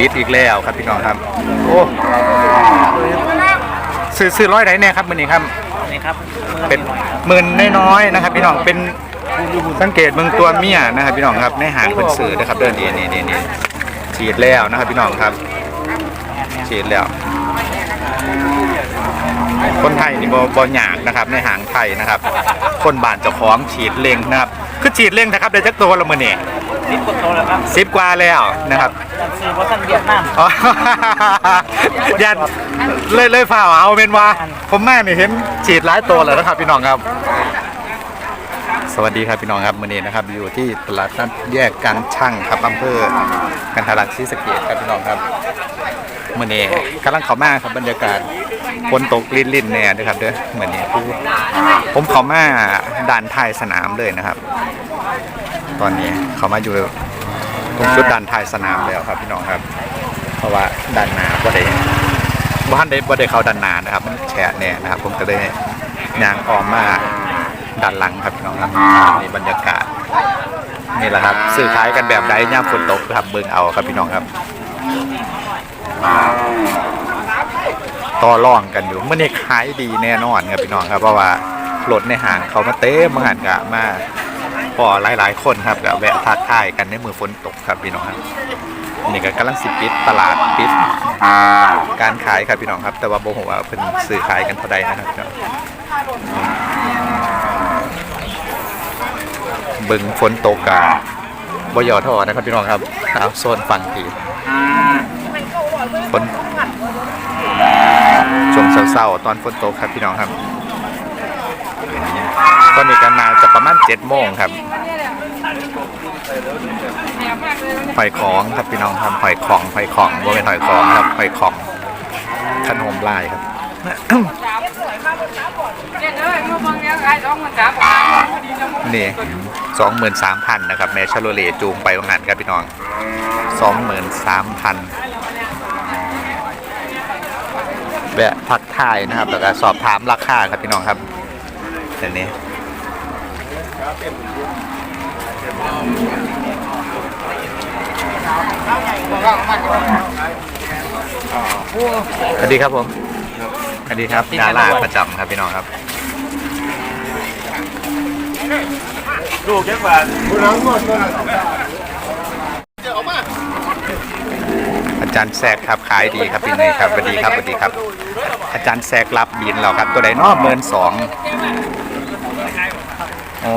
ปิดอีกแล้วครับพี่น้องครับ โอ้ซื้อซื้อร้อยไหนเนี่ยครับมือนี้ครับนี่ครับเป็นหมื่นน้อยๆนะครับ พี่น้องเป็นสังเกตเมืองตัวเมียนะครับ พี่น้องครับในหางคนสื่อนะครับเดินนี่นี่นี่นี่ฉีดแล้วนะครับ พี่น้องครับ ฉีดแล้ว คนไทยนี่บอบอหยากนะครับ ในหางไทยนะครับ คนบานเจ้าของฉีดเล็งนะครับ คือฉีดเล็งนะครับได้จักตัวละมือนี่ สิบกว่าโตแล้วครับสิบกว่าแล้วนะครับซื้อเพราะท่านเวียดนามอ๋อยันเลยเลยฝ่าเอาเป็นว่า ผมแม่นี่เห็นฉีดหลายตัวแล้วนะครับพี่น้องครับ สวัสดีครับพี่น้องครับมื่อนี้นะครับ อยู่ที่ตลาดนัดแยกการช่างครับอำเภอกันทารักศรีสะเกดครับพี่น้องครับมื่อนี้กำลังเข้ามาครับบรรยากาศฝนตกลินลินๆแน่ด้วยครับเด้อมื่อนี้คือผมเข้ามาด่านท้ายสนามเลยนะครับ ตอนนี้เขามาอยู่ตรงจุดด่านท้ายสนามแล้วครับพี่น้องครับ เพราะว่าด้านหนาบ่ได้บ้านได้บ่ได้เข้าด้านหนานะครับมันแฉะแน่นะครับ ผมก็เลยย่างออมมาด้านหลังครับพี่น้องครับนี่บรรยากาศนี่แหละครับซื้อขายกันแบบใดย่ามฝนตกครับเบิ่งเอาครับพี่น้องครับต่อร่องกันอยู่เมื่อนี้ขายดีแน่นอนครับพี่น้องครับเพราะว่ารถในห้างเขามาเต้มาหันกะมา อหลายๆ คนครับก็แวะทักทายกันในมือฝนตกครับพี่น้องครับนี่ก็กำลังสิปิดตลาดปิดการขายครับพี่น้องครับ แต่ว่าโบหัวาเพิ่นซื้อขายกันเท่าใดนะครับเบิ่งฝนตกกะบ่ยอทอนะครับพี่น้องครับเอาโซนฝั่งทีฝนช่วงเศร้าๆตอนฝนตกครับพี่น้องครับ อนนี้กันมาจะประมาณ7โมงครับหอยของครับพี่น้องครับหอยของหอยของว่าเป็นหอยของครับหอยของขนมลายครับนี่สองหมื่นสามพันนะครับแม่ชาโลเลจูงไปว่างานครับพี่น้องสองหมื่นสามพันแวะพักทายนะครับแล้วก็สอบถามราคาครับพี่น้องครับเดี๋ยวนี้ สวัสดีครับผม สวัสดีครับดาราประจำครับพี่น้องครับ ลูกเยอะกว่าอาจารย์แซกครับขายดีครับพี่เนยครับสวัสดีครับสวัสดีครับ อาจารย์แซกรับบินเราครับ ตัวใดนอกเมินสอง โอ้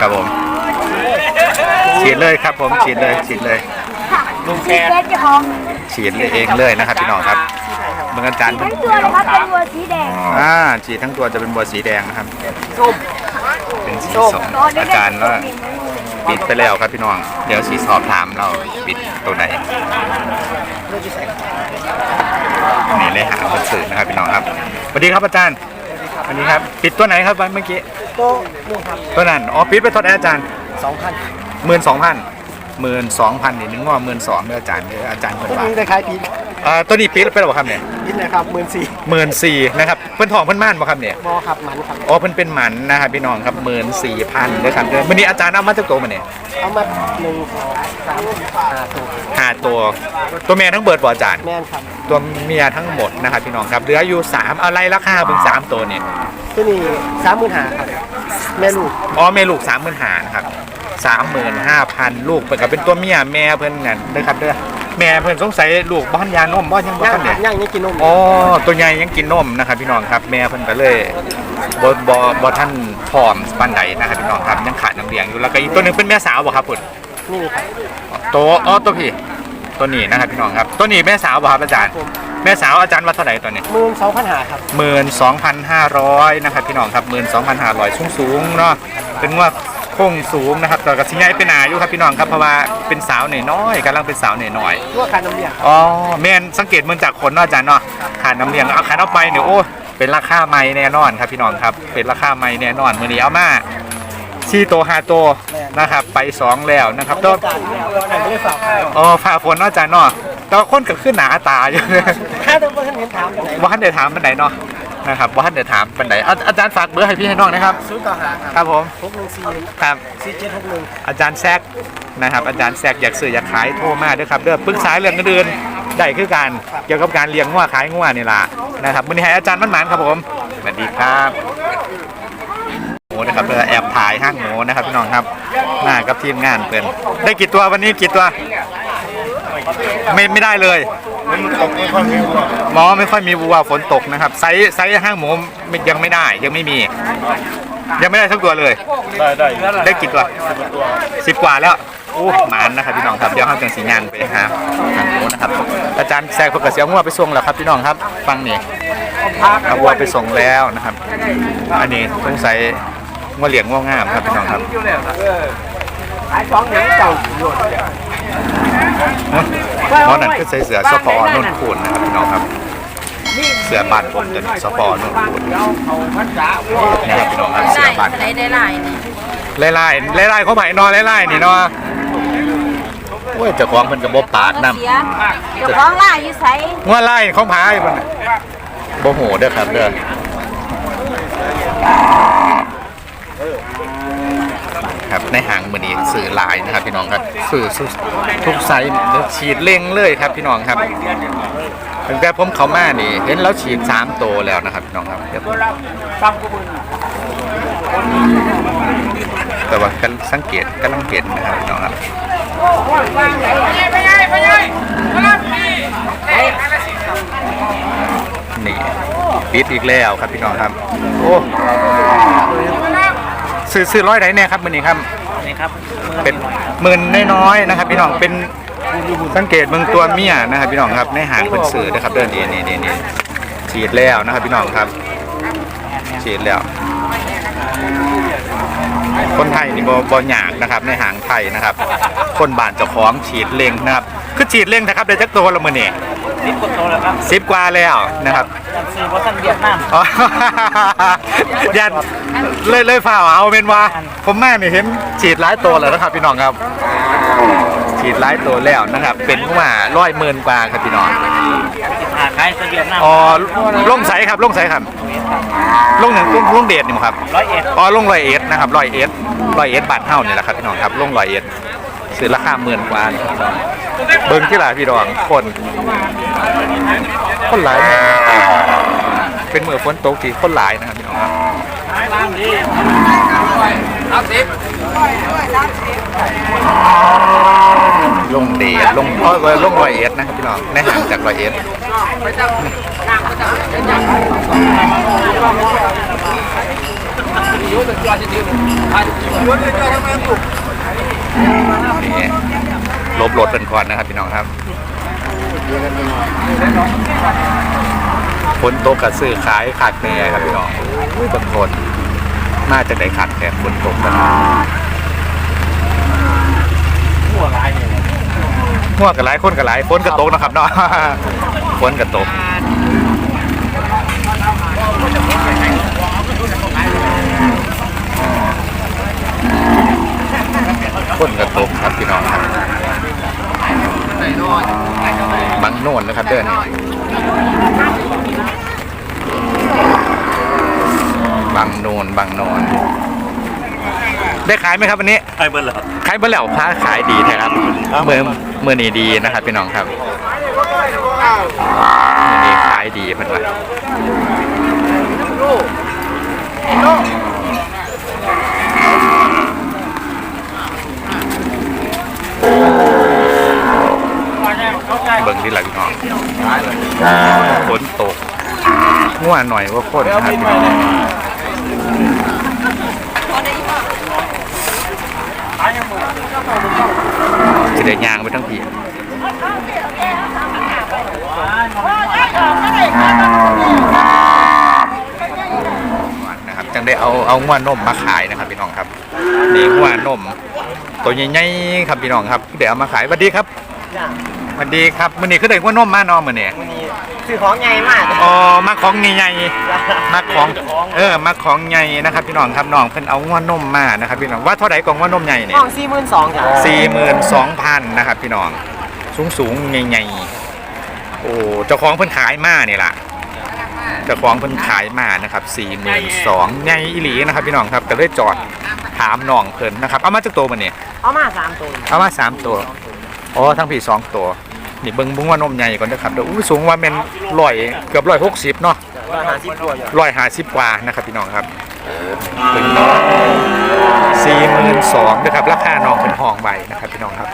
ครับผมฉีดเลยครับผมฉีดเลยฉีดเลยลุงแกสีเล็กจะหอมฉีดเลยเองเลยนะครับพี่น้องครับเมืองอาจารย์ทั้งตัวเลยครับเป็นตัวสีแดงอ่าฉีดทั้งตัวจะเป็นบัวสีแดงนะครับส้มเป็นสีส้มอาจารย์ว่าปิดไปแล้วครับพี่น้อง เดี๋ยวสีสอบถามเราปิดตัวไหนนี่เลยหาคนสื่อนะครับพี่น้องครับสวัสดีครับอาจารย์ สวัสดีครับ ปิดตัวไหนครับเมื่อกี้โต๊ะลูกครับตัวนั้นอ๋อปิดไปเท่าไหร่อาจารย์สองพันหมื่นสองพันหมื่นสองพันนี่นึกว่าหมื่นสองเด้ออาจารย์เด้ออาจารย์เพิ่นตัวว่านี้ได้ขายปีอ่าตัวนี้ปิดไปแล้วบ่ครับเนี่ยนิดนะครับหมื่นสี่หมื่นสี่นะครับเพิ่นทองเพิ่นม่านบ่ครับเนี่ยบอครับมันครับ อ๋อเพิ่นเป็นหมันนะครับพี่น้องครับหมื่นสี่พันด้วยครับเด้อวันนี้อาจารย์เอามาจากตัวมาเนี่ยเอามาหนึ่งสองสามห้าตัวห้าตัวตัวเมียทั้งเบิดบ่อาจารย์ แม่นครับ ตัวเมียทั้งหมดนะครับพี่น้องครับเหลืออยู่สามอะไรราคาเบิ่งสามตัวเนี่ยตัวนี้สามหมื่นห้าครับแม่ลูกอ๋อแม่ลูกสามหมื่นห้านะครับสามหมื่นห้าพันลูกเพิ่นก็เป็นตัวเมียแม่เพิ่นนั่นนะครับเด้อแม่เพิ่นสงสัยลูกบ้านยานมบ้านยังบ่ย่างทันเนี่ยย่างนี่กินนมอ๋อตัวใหญ่ยังกินนมนะครับพี่น้องครับ แม่เพิ่นก็เลยบ่บ่บ่ท่านพร้อมปานใดนะครับพี่น้องครับยังขาดน้ำเลี้ยงอยู่แล้วก็อีกตัวหนึงเป็นแม่สาวบ่ครับพุ่นนี่ครับตัวอ๋อตัวพี่ ตัวนี้นะครับพี่น้องครับ ตัวนี้แม่สาวบ่ครับอาจารย์ผมแม่สาวอาจารย์ว่าเท่าไหร่ตัวนี้หมื่นสองพันห้าครับหมื่นสองพันห้าร้อยนะครับพี่น้องครับหมื่นสองพันห้าร้อยสูงสูงๆเนาะเป็นว่าโค้งสูงนะครับแต่กับสิงใหญ่เป็นหนาอยู่ครับพี่น้องครับเพราะว่าเป็นสาวหน่อยน้อยๆกำลังเป็นสาวหน่อยน้อยตัวคาน้ำเลี้ยงๆอ๋อแม่นสังเกตมันจากคนเนาะอาจารย์เนาะขาดน้ำเลี้ยงเอาขาดเอาไปเนี่ยโอ้เป็นราคาใหม่แน่นอนครับพี่น้องครับเป็นราคาใหม่แน่นอนมือนี้เอามา ชีโตฮาโตนะครับ ไปสองแล้วนะครับต้นจานแล้วอันไม่ได้ฝากขายอ๋อฝ่าฝนเนาะอาจารย์เนาะแต่ว่าคนก็ขึ้นหนาตาอยู่ค่าตัวเพื่อนเห็นถามตรงไหนว่าท่านได้ถามมันไหนเนาะนะครับว่าท่านเดี๋ยวถามปันไหนอาอาจารย์ฝากเบอร์ให้พี่ให้น้องนะครับศูนย์ต่อหาครับครับผมหกหนึ่งสี่ครับสี่เจ็ดหกหนึ่งอาจารย์แซกนะครับ อาจารย์แซกอยากซื้ออยากขายโทรมาด้วยครับเด้อปรึกษาเรื่องเงินเดือนได้คือการเกี่ยวกับการเลี้ยงงัวขายงัวนี่ล่ะนะครับวันนี้ให้อาจารย์มันหมานครับผมสวัสดีครับหมู นะครับเด้อแอบถ่ายห้างหมูนะครับพี่น้องครับมากับทีมงานเพื่อนได้กี่ตัววันนี้กี่ตัว ไม่ไม่ได้เลยหมอไม่ค่อยมีวัวฝนตกนะครับไซส์ไซส์ห้างหมูยังไม่ได้ยังไม่มี ยังไม่ได้สักตัวเลย ได้ได้ได้กี่ตัวสิบกว่าแล้วโอ้หมานนะครับพี่น้องครับเดี๋ยวเราจังสีงานไปหาทางโน้นนะครับ อาจารย์แซกเพิ่งกระเสียงัวไปส่งแล้วครับพี่น้องครับ ฟังนี่เอาวัวไปส่งแล้วนะครับ อันนี้สงสัย งัวเหลียงงัวงามครับพี่น้องครับขายสองหนังเก่าโยนเพราะนั่นคือใส่เสือสปอร์นุ่นคูนนะครับพี่น้องครับ เสือบานผมจะสปอร์นุ่นคูนนี่ครับพี่น้องครับเสือบานได้ได้หลายนี่ไล่ไล่ไล่ไล่เขาใหม่นอนไล่ไล่นี่เนาะโอ้ยเจ้าของมันกระบบปากน้ำเสียเจ้าของล่าอยู่ไสว่าไล่ของพายมันโบโหเด้อครับเด้อครับในห่างมือนี้ สื่อหลายนะครับ พี่น้องครับสื่อทุกไซส์ฉีดเร่งเลยครับพี่น้องครับตั้งแต่ผมเขามานี่ เห็นแล้วฉีดสามโตวแล้วนะครับพี่น้องครับเดี๋ยวผมแต่ว่ากันสังเกตกำลังเห็นนะครับพี่น้องครับนี่ปิดอีกแล้วครับพี่น้องครับ โอ้ซื้อซื้อร้อยไหนเนี่ยครับมือนี้ครับ ครับเป็นหมื่นน้อยๆนะครับ พี่น้องเป็นสังเกตเมืองตัวเมียนะครับ พี่น้องครับในหางเป็นสื่อนะครับเดินนี่นี่นี่นี่ฉีดแล้วนะครับ พี่น้องครับ ฉีดแล้ว คนไทยนี่บอบอยากนะครับ ในหางไทยนะครับ คนบ้านเจ้าของฉีดเล็งนะครับ คือฉีดเล็งนะครับเดี๋ยวจักตัวละมือนี่ สิบกว่าโตแล้วครับสิบกว่าแล้วนะครับสี่ว่าท่านเวียดนามอ๋อยันเลยเลยฝ่าเอาเป็นว่า ผมแม่นี่เห็นฉีดหลายตัวแล้วนะครับพี่น้องครับ ฉีดหลายตัวแล้วนะครับ เป็นว่าร้อยหมื่นกว่าครับพี่น้องหาขายเวียดนามอ๋อลงใสครับลงใสครับลงหนึ่งลงลงเดชนี่มั้งครับร้อยเอ็ดอ๋อลงร้อยเอ็ดนะครับร้อยเอ็ดร้อยเอ็ดบาทเท่านี่แหละครับพี่น้องครับลงร้อยเอ็ด ซื้อราคาหมื่นกว่าเบิ้งที่หลายพี่น้องคน คนหลายเป็นมือฝนตกที่คนหลายนะครับพี่น้องครับลงเดชลงเออลงรอยเอ็ดนะครับพี่น้องในห่างจากรอยเอ็ด นี่ลบรถเป็นก่อนนะครับพี่น้องครับฝนตกกับซื้อขายขาดแน่ครับพี่น้องอุ้ยบางคนน่าจะได้ขาดแค่ฝนตกกันหัวลายเนี่ยง่วงกับหลายคนกับหลายฝนกระตกนะครับเนาะฝนกระตก ฝนกระตกครับพี่น้องครับบางโน่นนะครับเดินบางโนนบางโนนได้ขายไหมครับวันนี้ให้เบิ้ลเหรอครับขายเบลแล้วค้าขายดีแท้ครับเมื่อเมื่อนี้ดีนะครับพี่น้องครับเมื่อนี้ขายดีเพิ่นว่า เบิ่งที่หลังพี่น้องฝนตกง่วหน่อยว่าคนครับพี่น้องจะได้ยางไปทั้งทีนะครับจังได้เอาเอางวนมมาขายนะครับพี่น้องครับนี่งวนมตัวใหญ่ๆครับพี่น้องครับเดี๋ยวเอามาขายสวัสดีครับส วัสดีครับมื้อนี้คือได้งวนมมาเนาะมื้อนี้ซื้อของใหญ่มากอ๋อมาของใหญ่ๆมาของเออมาของใหญ่นะครับ พี่น้องครับน้องเพิ่นเอางวนมมานะครับพี่น้องว่าเท่าไหร่กล่องงวนมใหญ่เนี่ยห้องสี่หมื่นสองจ้ะสี่หมื่นสองพันนะครับพี่น้องสูงสูงๆใหญ่ๆโอ้เจ้าของเพิ่นขายมานี่ล่ะเจ้าของเพิ่นขายมานะครับ42,000ใหญ่อีหลีนะครับพี่น้องครับก็เลยจอดถามน้องเพิ่นนะครับเอามาจากตัวมันนี่เอามาสามตัวเอามาสามตัว อ๋อทั้งพี่สองตัว นี่เบิ่งเบิ่งว่านมใหญ่ก่อนนะครับเดี๋ยวอู้สูงว่าแม่นร้อยเกือบ160เนาะราคาสิบตัวอยู่ร้อยห้าสิบกว่านะครับพี่น้องครับเป็นสี่หมื่นสองนะครับราคาน้องเป็นห้องใบนะครับพี่น้องครับ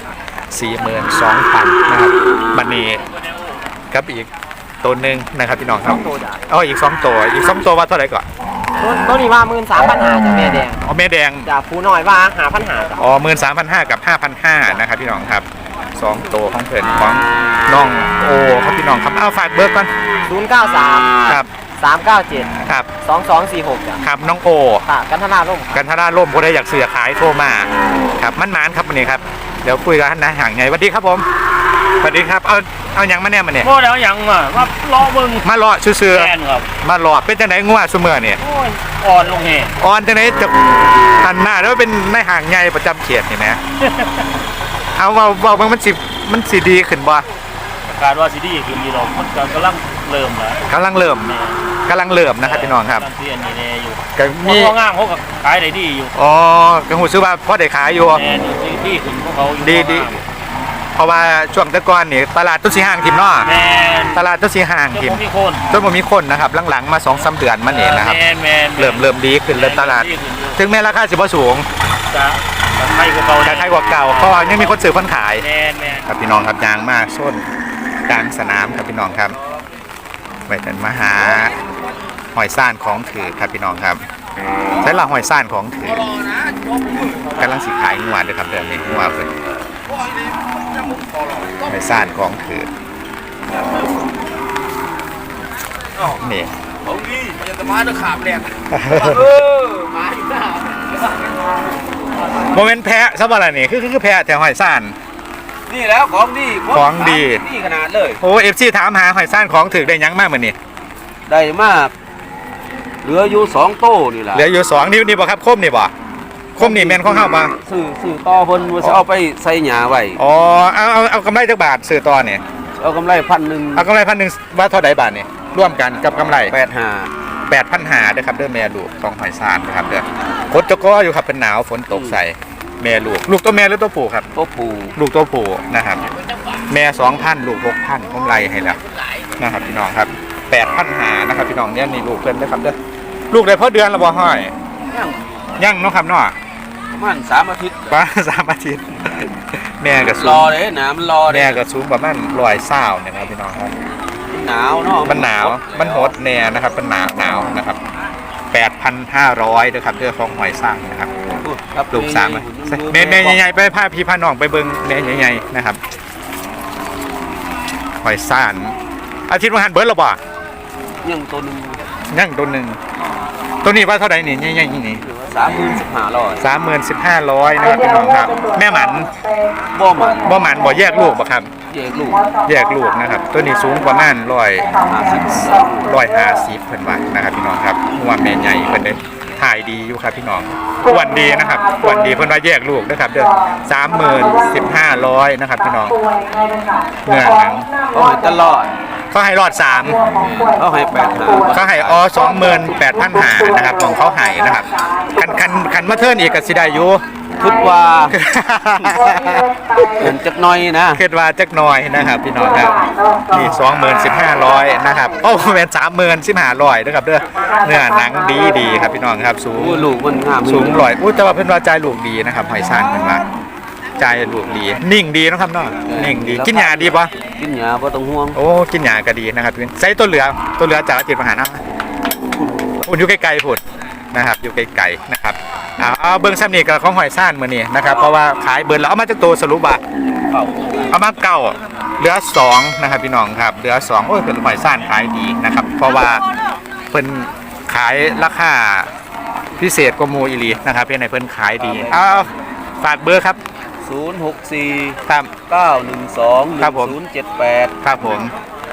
สี่หมื่นสองพันนะครับบันนี้ครับอีกตัวหนึ่งนะครับพี่น้องครับตัวจ้ะเอาอีกสองตัวอีกสองตัวว่าเท่าไหร่ก่อนตัวตัวนี้ว่าหมื่นสามพันหาจากแม่แดงอ๋อแม่แดงจากผู้น้อยว่าหาพันหาจ้ะอ๋อหมื่นสามพันห้ากับห้าพันห้านะครับพี่น้องครับ สองตัวของเพิ่นของน้องโอครับพี่น้องครับเอาฝากเบอร์ก่อนศูนย์เก้าสามครับสามเก้าเจ็ดครับสองสองสี่หกจ้ะครับน้องโอค่ะกันธนาร่มกันทาราล่มผู้ใดอยากเสือขายโทรมาครับมันมานครับวันนี้ครับเดี๋ยวคุยกันนะห่างไงสวัสดีครับผมสวัสดีครับเอาเอาหยังมาแน่มาเนี่ยโอ้แล้วยังอะว่าล้อเบิ่งมารอซื่อแฟนครับๆมารอเป็นจังไหนงัวซุเมื่อเนี่ยโอ้ยอ่อนลงแห่ออนจังไหนจะหันหน้าแล้วเป็นนายห่างไงประจำเขตนี่นะ เอาเบาเบาบางมันสิมันสิดีขึ้นบ่การว่าซีดีคือมีเรามันก็กำลังเริ่มแล้วกำลังเริ่มกำลังเริ่มนะครับพี่น้องครับกำลังเรียนนี่แน่อยู่ก็มีมีพวกง่างเขาก็ขายได้ดีอยู่อ๋อกระหูซื้อว่าพ่อได้ขายอยู่แน่อยู่ที่ที่ขึ้นของเขาอยู่ดีดีเพราะว่าช่วงแตะก่อนนี่ตลาดตุ้สีห่างทิมเนาะแม่นตลาดตุ้สีห่างเจ้าทิมพวกมีคนจนบ่มีคนนะครับหลังๆมา2อสเดือนมานี่นะครับแม่นแม่นเริ่มเริ่มดีขึ้นเริ่มตลาดดีขึ้นอยู่ถึงแม้ราคาสิบ่สูง จะจะใครก็เก่าแต่ใครกว่าเก่าเพราะว่ายังมีคนซื้อคนขาย แม่นแม่นครับพี่น้องครับยางมากส้นกลางสนามครับพี่น้องครับไปกันมาหาหอยซ่านของถือครับพี่น้องครับใช้ละหอยซ่านของถือกำลังสิขายงวดเลยครับเดือนนี้งวดเลยหอยซ่านของถือนี่ของดีมันจะมาจะขาบแหลกเออมาอีกแล้ว โมเมนต์แพะซะบ่ล่ะนี่คือคือคือแพะแถวหอยซ่าน นี่แล้วของดีของดี นี่ขนาดเลย โอ้เอฟซีถามหาหอยซ่านของถือได้หยังมากเหมือนนี่ได้มาก เหลืออยู่สองโต้นี่แหละเหลืออยู่สองนิ้วนี่บ่ครับคมนี่บ่คมนี่แมนของเฮาบ่ซื้อซื้อต่อเพิ่นว่าจะเอาไปใส่หญ้าไว้อ๋อเอาเอาเอากำไรจักบาทซื้อต่อเนี่ยเอากำไรพันหนึ่งเอากำไรพันหนึ่งว่าเท่าใดบาทเนี่ยร่วมกันกับกำไรแปดห้า แปดพันหาเด้อครับเด้อแม่ลูกของหอยซานนะครับเด้อฝนตกก็อยู่ครับเป็นหนาวฝนตกใส่แม่ลูก ลูกตัวแม่หรือตัวผู้ครับตัวผูลูกตัวผู้นะครับ แม่สองพันลูกหกพันกำไรให้แล้วนะครับพี่น้องครับแปดพันหานะครับพี่น้องเนี่ยนี่ลูกเพิ่นเด้อครับเด้อลูกได้พอเดือนและบ่ห้อยยังยังเนาะครับเนาะประมาณสามอาทิตย์ป้าสามอาทิตย์แม่ก็สูรองเลยนะมันรอเลแม่ยก็สูงประมาณร้อยเศร้าเนี่ยนะครับพี่น้องครับ หนาวเนาะมันหนาว มันโหดแน่นะครับ มันหนาวหนาวนะครับ8,500นะครับเรื่องของหอยสร้างนะครับครับลูกสามเมนเมนใหญ่ๆไปพาพี่พาน้องไปเบิ้งเมนใหญ่ๆนะครับหอยซ่านอาทิตย์วันหันเบิร์ดหรอบ่ยังตัวหนึ่งยังตัวหนึ่งตัวนี้ว่าเท่าไหร่นี่ใหญ่ๆนี่นี่สามหมื่นสิบห้าร้อยสามหมื่นสิบห้าร้อยนะครับพี่น้องครับ แม่หมันบ่มันบ่หมันบ่แยกลูกบ่ครับ แยกลูกแยกลูกนะครับ ตัวนี้สูงประมาณร้อยห้าสิบร้อยห้าสิบเพิ่นว่านะครับพี่น้องครับหัวแม่ใหญ่เพิ่นได้ถ่ายดีอยู่ครับพี่น้องอ้วนดีนะครับอ้วนดีเพิ่นว่าแยกลูกนะครับเด้อสามหมื่นสิบห้าร้อยนะครับพี่น้องเนื้อหนังเขาให้ตลอดเขาให้รอดสามเขาให้แปดห้าเขาให้อสองหมื่นแปดพันหานะครับของเขาให้นะครับคันคันคันมาเทิร์นอีกก็สิได้อยู่ คิดว่าเห็นจักหน้อยนะคิดว่าจักหน่อยนะครับ พี่น้องครับนี่สองหมื่นสิบห้าร้อยนะครับโอ้เป็นสามหมื่นสิบห้าร้อยนะครับเด้อเนื้อหนังดีดีๆครับพี่น้องครับสูงโอ้ลูกมันงามสูงลอยอุ้ยแต่ว่าเพิ่นว่าใจายลูกดีนะครับหอยซานเพิ่นว่าใจายลูกดีนิ่งดีเนาะครับเนาะนิ่งดีกินยาดีปะกินยาบ่ต้องห่วงโอ้กินยาก็ดีนะครับใส่ตัวเหลือตัวเหลือจากจิตมหานะอุ่นอยู่ไกลๆพุ่น นะครับอยู่ไกลๆนะครับเอาเอาเบิ้งซ้ำนี่กับของหอยซ่านมื้อนี้นะครับเพราะว่าขายเบิร์แล้วเอามาจากตัวสรุปว่าเอามาเก้าเหลือสองนะครับพี่น้องครับเหลือสองโอ้ยเป็นหอยซ่านขายดีนะครับเพราะว่าเพิ่นขายราคาพิเศษกว่าหมูอีหลีนะครับเพื่อนในเพิ่นขายดีเอาฝากเบอร์ครับ 064ครับ912ครับผม1078 ครับผม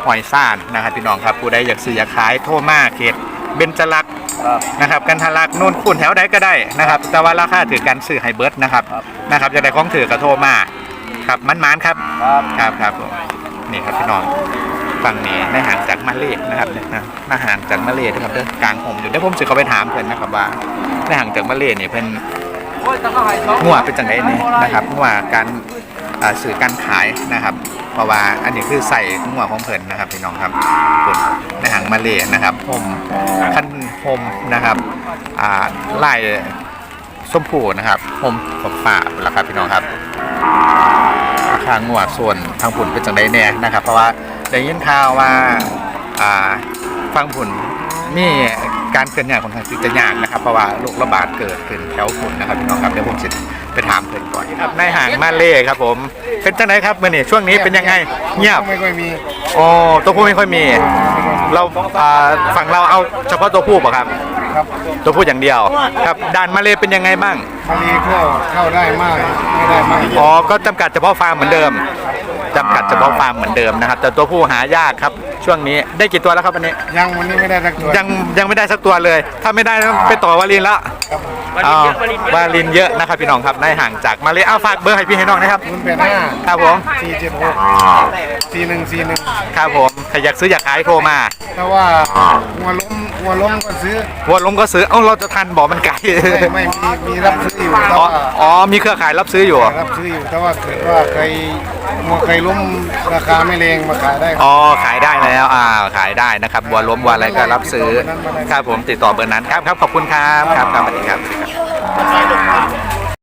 หอยซ่านนะครับพี่น้องครับผู้ใดอยากซื้ออยากขายโทรมาเขต เบญจลักษณ์ครับ นะครับกันทะลักนู่นคุณแถวใดก็ได้นะครับ แต่ว่าราคาถือกันซื้อไฮเบิร์ดนะครับครับ นะครับจะได้ของถือก็โทรมาครับมันมันๆครับ ครับ ครับครับผมนี่ครับพี่น้องฝั่งนี้ในห่างจากมาเลนะครับเนี่ยนะในห่างจากมาเลนะครับเด้อกลางห่มอยู่เดี๋ยวผมสิเขาไปถามเพิ่นนะครับว่าในห่างจากมาเลเนี่ยเพิ่นงัวเป็นจังไดเนี่ยนะครับงัวการอ่า สื่อการขายนะครับ เพราะว่าอันนี้คือใส่งัวของเพิ่นนะครับพี่น้องครับคุณในหางมาเลนะครับผมขั้นผมนะครับอ่าไล่ส้มผูนะครับผมกับฝ่าแล้วครับพี่น้องครับราคางัวส่วนทางผุนเป็นจังไดแน่นะครับ เพราะว่าได้ยินข่าวว่าอ่าฟังผุนมี การเคลื่อนย้ายคนทางจิตยากนะครับเพราะว่าโรคระบาดเกิดขึ้นแถวผุนนะครับพี่น้องครับเดี๋ยวผมจะไปถามเพิ่นก่อนครับในห่างมาเล่ครับผมเป็นจังไดครับเมื่อนี้ช่วงนี้เป็นยังไงเงียบไม่ค่อยมีโอ้ตัวผู้ไม่ค่อยมี เราอ่าฝั่งเราเอาเฉพาะตัวผู้ป่ะครับ ครับตัวผู้อย่างเดียวครับด่านมาเลเป็นยังไงบ้าง มารีก็เข้าได้มากไม่ได้มากอ๋อก็จำกัดเฉพาะฟาร์มเหมือนเดิม จำกัดเฉพาะฟาร์มเหมือนเดิมนะครับ แต่ตัวผู้หายากครับ ช่วงนี้ได้กี่ตัวแล้วครับวันนี้ ยังวันนี้ไม่ได้สักตัวยังยังไม่ได้สักตัวเลย ถ้าไม่ได้ต้องไปต่อวาลินแล้ววันนี้เยอะวันนี้เยอะวาลินเยอะนะครับพี่น้องครับในห่างจากมาเลยเอาฝากเบอร์ให้พี่ให้น้องนะครับศูนย์แปดห้าครับผมสี่เจ็ดหกสี่หนึ่งสี่หนึ่งครับผมใครอยากซื้ออยากขายโทรมาถ้าว่าหัวล้ม หัวล้มก็ซื้อวัวล้มก็ซื้อ เอ้าเราจะทันบอกมันไกลไม่ไม่มีมีรับซื้ออยู่แต่อ๋อว่าอ๋อมีเครือข่ายรับซื้ออยู่รับซื้ออยู่แต่ว่าเกิดว่าใครมัวใครล้มราคาไม่แรงมาขายได้อ๋อขายได้แล้วอ่าขายได้นะครับวัวล้มวัวอะไรก็รับซื้อครับผมติดต่อเบอร์นั้นครับครับขอบคุณครับครับครับสวัสดีครับสวัสดีครับ